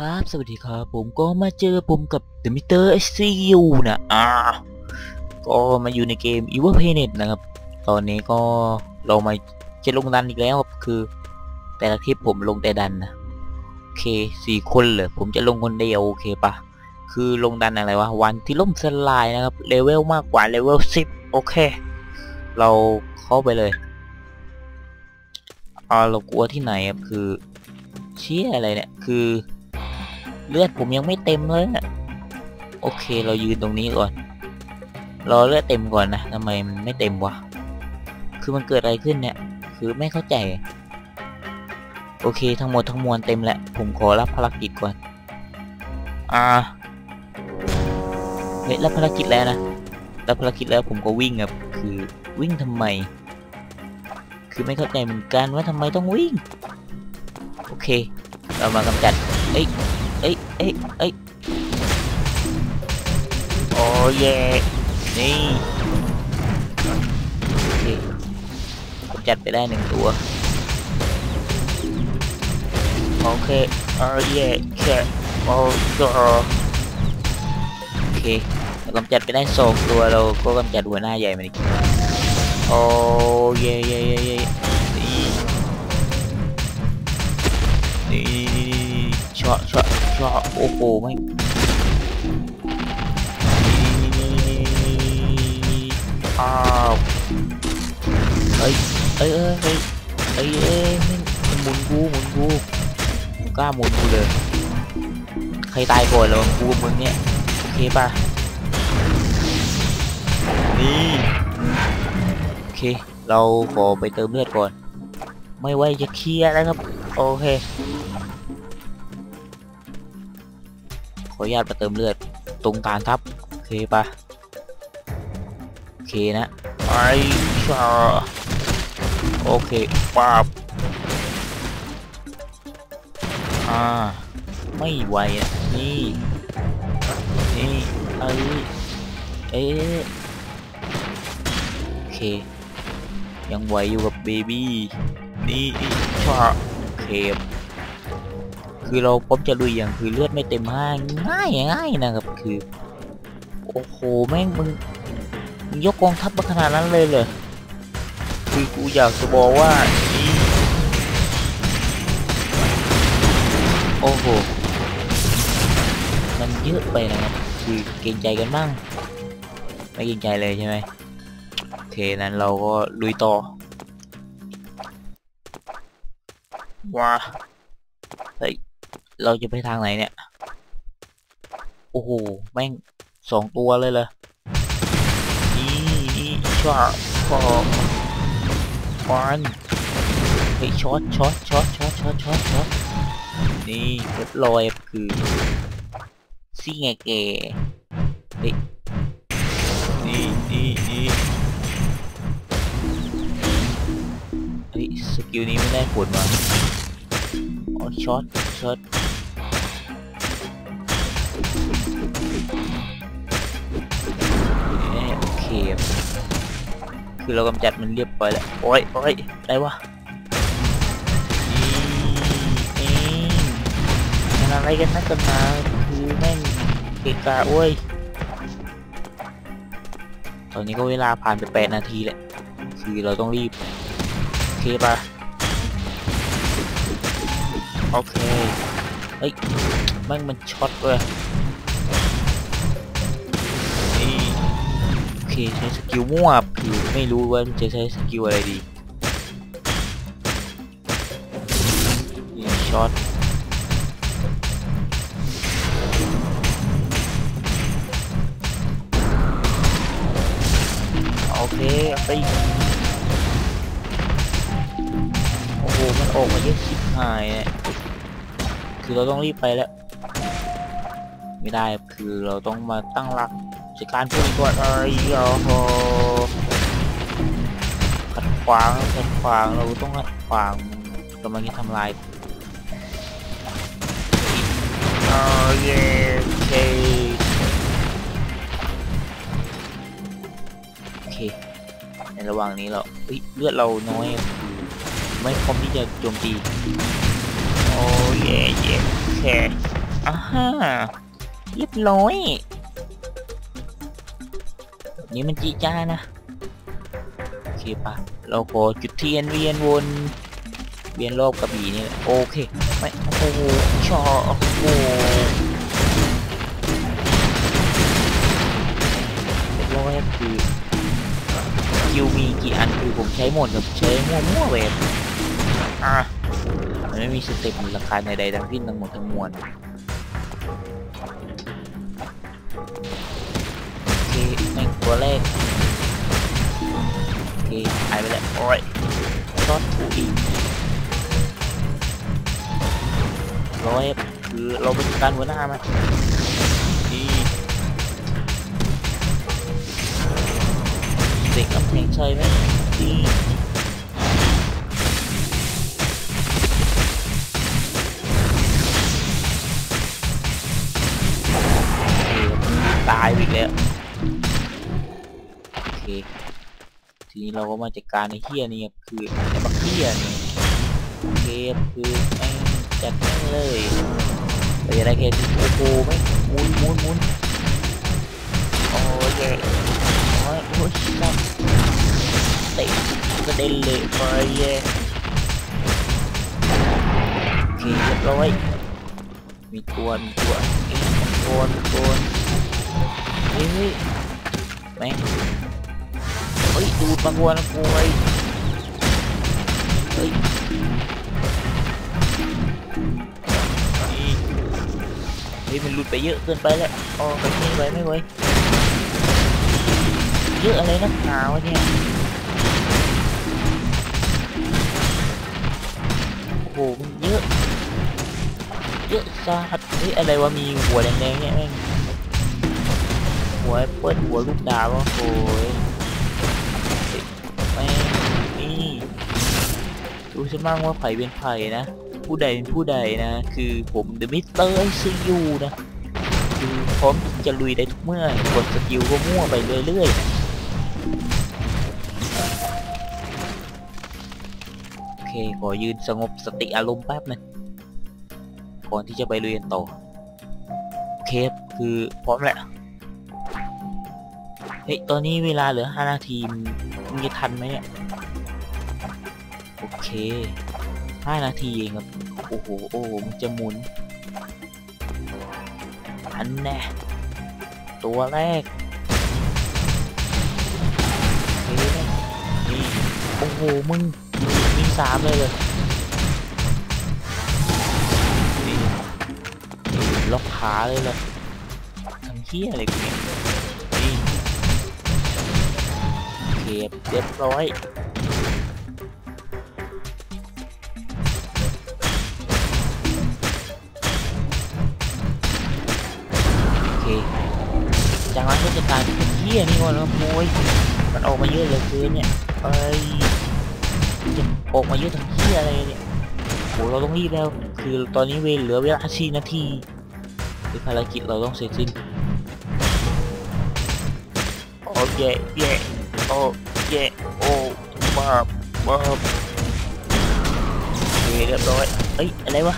ครับ สวัสดีครับ ผมก็มาเจอผมกับ The Meter SCU นะอ่าก็มาอยู่ในเกม Evil Planet นะครับ ตอนนี้ก็เรามาจะลงดันอีกแล้วครับ คือ แต่ละคลิปผมลงแต่ดันนะ โอเคสี่คนเลยผมจะลงคนเดียวโอเคปะ คือลงดันอะไรวะ วันที่ล่มสลายนะครับ เลเวลมากกว่าเลเวลสิบโอเค เราเข้าไปเลยอ่าเรากลัวที่ไหนครับ คือเชี่ยอะไรเนี่ย คือ เลือดผมยังไม่เต็มเลยอะโอเค เรายืนตรงนี้ก่อน รอเลือดเต็มก่อนนะทำไมมันไม่เต็มวะ คือมันเกิดอะไรขึ้นเนี่ย คือไม่เข้าใจ โอเค ทั้งหมดทั้งมวลเต็มแล้ว ผมขอรับภารกิจก่อน อ่า เฮ้ย รับภารกิจแล้วนะ รับภารกิจแล้วผมก็วิ่งครับ คือวิ่งทำไม คือไม่เข้าใจเหมือนกันว่าทำไมต้องวิ่ง โอเค เรามากำจัด เอ้ย เอ้ยเอ้ยเอ้ยโอ้เย่นี่โอเคกำจัดไปได้หนึ่งตัวโอเคโอ้เย่แค่โอ้ก็โอเคเรากำจัดไปได้สองตัวเราก็กำจัดหัวหน้าใหญ่มันอีกโอ้เย่เชอชอชอโอ้โหไม่อ้าวเอ้ยเอ้ยเอ้ยเอ้ยเอ้ยมันหมุนกูหมุนกูกล้าหมุนกูเลยใครตายก่อนระวังกูมึงเนี่ยโอเคป่ะนี่โอเค เราขอไปเติมเลือดก่อน ไม่ไหวจะเคลียร์แล้วครับโอเค ขออนุญาตมาเติมเลือดตรงฐานทัพโอเคปะโอเคนะไอ้ชาโอเคป๊าบอ่าไม่ไหวอะนี่นี่เอ้เอ๊ะโอเค ยังไหวอยู่กับเบบี้นี่ชาโอเค คือเราพบจะลุยอย่างคือเลือดไม่เต็มห้างง่ายง่ายนะครับคือโอ้โหแม่งมึงมึงยกกองทัพมาขนาดนั้นเลยเหรอคือกูอยากจะบอกว่าโอ้โหมันเยอะไปนะครับคือเกรงใจกันบ้างไม่เกรงใจเลยใช่ไหมโอเคนั้นเราก็ลุยต่อว้า เราจะไปทางไหนเนี่ย โอ้โห แม่งสองตัวเลยเหรอนี่นี่ช็อตพอควันเฮ้ยช็อตช็อตช็อตช็อตช็อตช็อตช็อตนี่เรียบร้อยคือซี่ไงเกเฮ้ยนี่นี่นี่เฮ้ยสกิลนี้ไม่ได้ผลว่ะอ๋อ ช็อตช็อตโอเคคือเรากำจัดมันเรียบร้อยแล้วโอ้ยโอ้ยอะไรวะนี่องมันอะไรกันนักกันหนาคือแม่งเกกะโอ้ยตอนนี้ก็เวลาผ่านไปแปดนาทีแหละคือเราต้องรีบโอเคปะ โอเค เฮ้ยแม่งมันช็อตเว้ยนี่โอเคใช้สกิลมั่วคือไม่รู้ว่าจะใช้สกิลอะไรดีนี่ช็อตโอเคไปโอ้โหมันออกมาเยอะชิบหายเนี่ย คือเราต้องรีบไปแล้ว ไม่ได้คือเราต้องมาตั้งหลักจัดการพวกนี้ก่อนเอ้ยโอ้โหขัดขวางขัดขวางเราต้องขัดขวางมันกำลังจะทำลายโอ้เย่โอเคโอเค ในระหว่างนี้เราเฮ้ยเลือดเราน้อยคือไม่พร้อมที่จะโจมตีโอ้ เย่เย่โอเคอ่าฮ่าเรียบร้อยนี้มันจีจ้านะ โอเคปะเราขอจุดเทียนเวียนวนเวียนรอบกระบี่นี่แหละโอเคไม่โอ้โหชอโอ้โหเรียบร้อยคือคิวมีกี่อันคือผมใช้หมดแบบใช้มั่วๆแบบอะ มันไม่มีสเต็ปมูลค่าใดๆทั้งสิ้นทั้งหมดทั้งมวลโอเคแม่งตัวแรกโอเคหายไปแล้วโอ้ยซอสถูอีกร้อยคือเราเป็นการหัวหน้ามันดีเด็กกำแพงใช่ไหม นี้เราก็มาจัดการในเฮียนี่ครับคือไอ้บักเฮียนี่โอเคทคือแม่จัดแม่งเลยเราจะได้แค่ที่โอ้โหไม่หมุนหมุนหมุนโอ้ยเย่โอ้ยโอ้ยสับเตะกระเด็นเลยโอ้ยเย่โอเคเรียบร้อยมีตัวมีตัวเอ้ยมังกรมังกรเฮ้ยเฮ้ยแม่ง เฮ้ยดูดมังกรนะกูไอ้เฮ้ยนี่เฮ้ยมันหลุดไปเยอะเกินไปแล้วอ๋อไปไม่ไหวไม่ไหวเยอะอะไรนักหนาวะเนี่ยโอ้โหมันเยอะเยอะสัดเฮ้ยอะไรวะมีหัวแดงๆเนี่ยแม่งหัวแอปเปิ้ลหัวลูกดาววะโอ้ย ดูฉันบ้างว่าไผ่เป็นไผ่นะ ผู้ใดเป็นผู้ใดนะ คือผมเดอะมิสเตอร์ไอซียูนะคือพร้อมที่จะลุยได้ทุกเมื่อกดสกิลก็มั่วไปเรื่อยๆนะโอเคขอยืนสงบสติอารมณ์แป๊บนึงก่อนที่จะไปลุยกันต่อโอเคคือพร้อมแหล้วเฮ้ยตอนนี้เวลาเหลือ 5 นาทีมึงจะทันไหมเนี่ย โอเค5นาทีเองครับ โอ้โห โอ้โห มันจะหมุน อันแน่ ตัวแรกนี่โอ้โห มึง มีสามเลยเลยนี่นี่ล็อกขาเลยเลยทำเที่ยอะไรกูเนี่ยนี่โอเคเรียบร้อย จากนั้นก็จะกลายเป็นเหี้ยนี่ก่อนนะโวยมันออกมาเยอะเหลือเกินเนี่ยเอ้ยจะออกมาเยอะทั้งเหี้ยอะไรเนี่ยโหเราต้องรีบแล้ว คือตอนนี้เวลเหลือเวลา4นาทีคือภารกิจเราต้องเสร็จสิ้นโอ้เย่เย่โอ้เย่โอ้บ้าบ้าโอเคเรียบร้อยเอ้ยอะไรวะ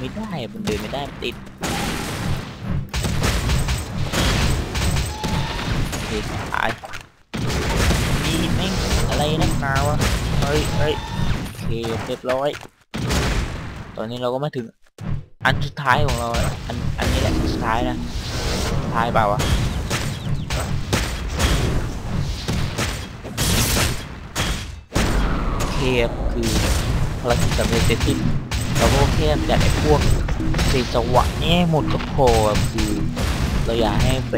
ไม่ได้อะมันเดินไม่ได้มันติดโอเคตายนี่แม่งอะไรนักหนาวะเฮ้ยเฮ้ยโอเคเรียบร้อย ตอนนี้เราก็มาถึง อันสุดท้ายของเราแล้วอันอันนี้แหละสุดท้ายนะสุดท้ายเปล่าวะเทพคือภารกิจสำเร็จเสร็จสิ้น เราก็แค่จัดไอ้พวกเศษจังหวะนี่หมดก็พอครับคือเราอยากให้ไป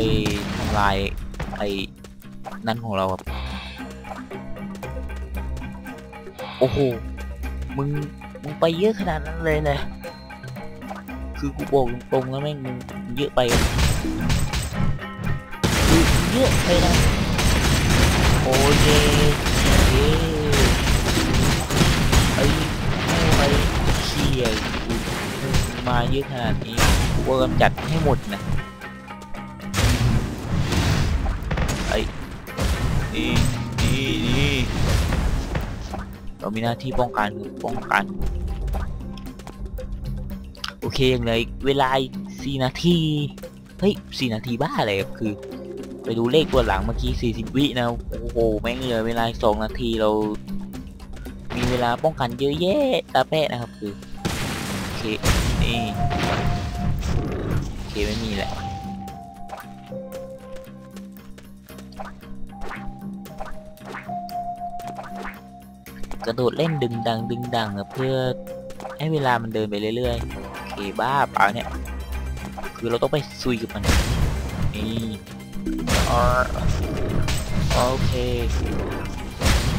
ทำลายไอ้นั่นของเราครับโอ้โหมึงมึงไปเยอะขนาดนั้นเลยเลยคือกูบอกตรงๆแล้วแม่งมึงเยอะไปคือเยอะไปนะโอ้ยเย่เย่ไอ้ไอ้ ยมาเยอะขนาดนี้กูก็กำจัดให้หมดนะไอ้ดีดีดีเรามีหน้าที่ป้องกันป้องกัน โอเคยังเลยเวลาสี่นาที เฮ้ยสี่นาทีบ้าอะไรคือ ไปดูเลขตัวหลังเมื่อกี้สี่สิบวินะ โอ้โห แม่งเลยเวลาสองนาทีเรา มีเวลาป้องกันเยอะแยะตาแปะนะครับคือ โอเคไม่มีแหละกระโดดเล่นดึงดังดึงดังเพื่อให้เวลามันเดินไปเรื่อยๆ โอเคบ้าเปล่าเนี่ย คือเราต้องไปซุยกับมันนี่โอเค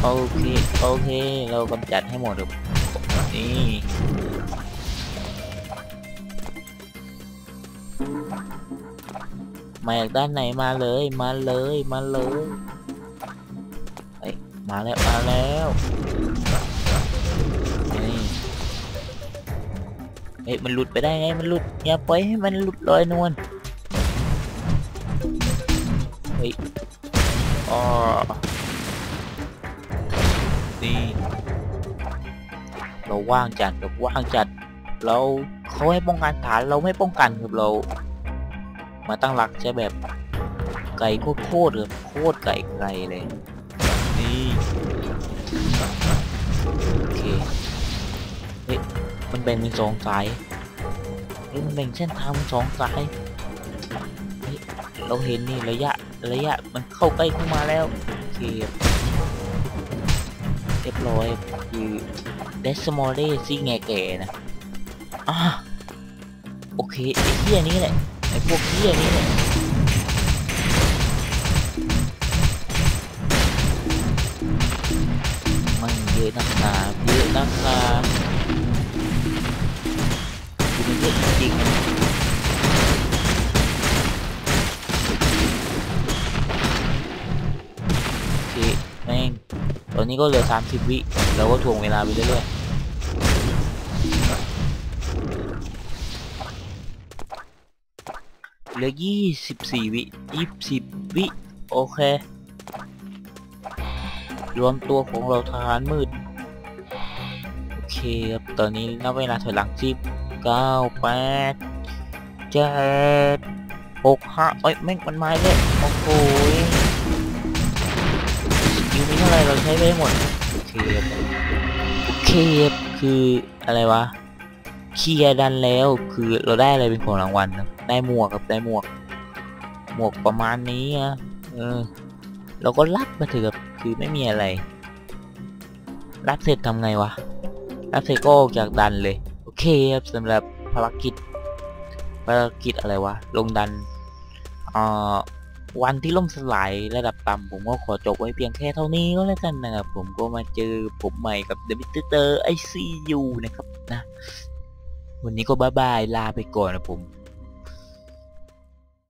โอเค โอเค เรากำจัดให้หมดครับนี่ มาจากด้านไหนมาเลย มาเลยมาเลยเฮ้ยมาแล้วมาแล้วนี่เฮ้ยมันหลุดไปได้ไงมันหลุดอย่าปล่อยให้มันหลุดลอยนวลเฮ้ยอ๋อนี่เราว่างจัดแบบว่างจัดเราเขาให้ป้องกันฐานเราไม่ป้องกันครับเรา มาตั้งหลักใช้แบบไก่โคตรๆเลยโคตรไก่ไก่เลย นี่ โอเค เฮ้ย มันแบ่งเป็นสองสายเฮ้ยมันแบ่งเส้นทางเป็นสองสายเฮ้ยเราเห็นนี่ระยะระยะมันเข้าใกล้เข้ามาแล้ว โอเคเรียบร้อยคือเดสมอลเล่ซิแงแก่นะอ่าโอเคไอ้เหี้ยนี้แหละ ไอ้พวกเหี้ยนี้แหละมันเยอะนักหนาเยอะนักหนาคือมันเยอะจริงโอเคแม่งตอนนี้ก็เหลือ 30 วิเราก็ถ่วงเวลาไปเรื่อยๆ เหลือ24วิ20วิ โอเค รวมตัวของเราทหารมืด โอเคครับ ตอนนี้นับเวลาถอยหลังสิบเก้าแปดเจ็ดหกห้าเอ้ยแม่งมันมาเลยโอ้โหสกิลมีเท่าไหรเราใช้ไปหมด โอเคครับโอเคครับคืออะไรวะ เคลียร์ดันแล้วคือเราได้อะไรเป็นของรางวัลนะได้หมวกครับได้หมวก หมวกประมาณนี้อะเออ เราก็รับมาเถอะครับคือไม่มีอะไร รับเสร็จทำไงวะ รับเสร็จก็ออกจากดันเลย โอเคครับสำหรับภารกิจ ภารกิจอะไรวะ ลงดันเอ่อวันที่ล่มสลายระดับต่ำผมก็ขอจบไว้เพียงแค่เท่านี้ก็แล้วกันนะครับ ผมก็มาเจอผมใหม่กับ The Mr. ICU นะครับนะ วันนี้ก็บ๊ายบาย ลาไปก่อนนะผม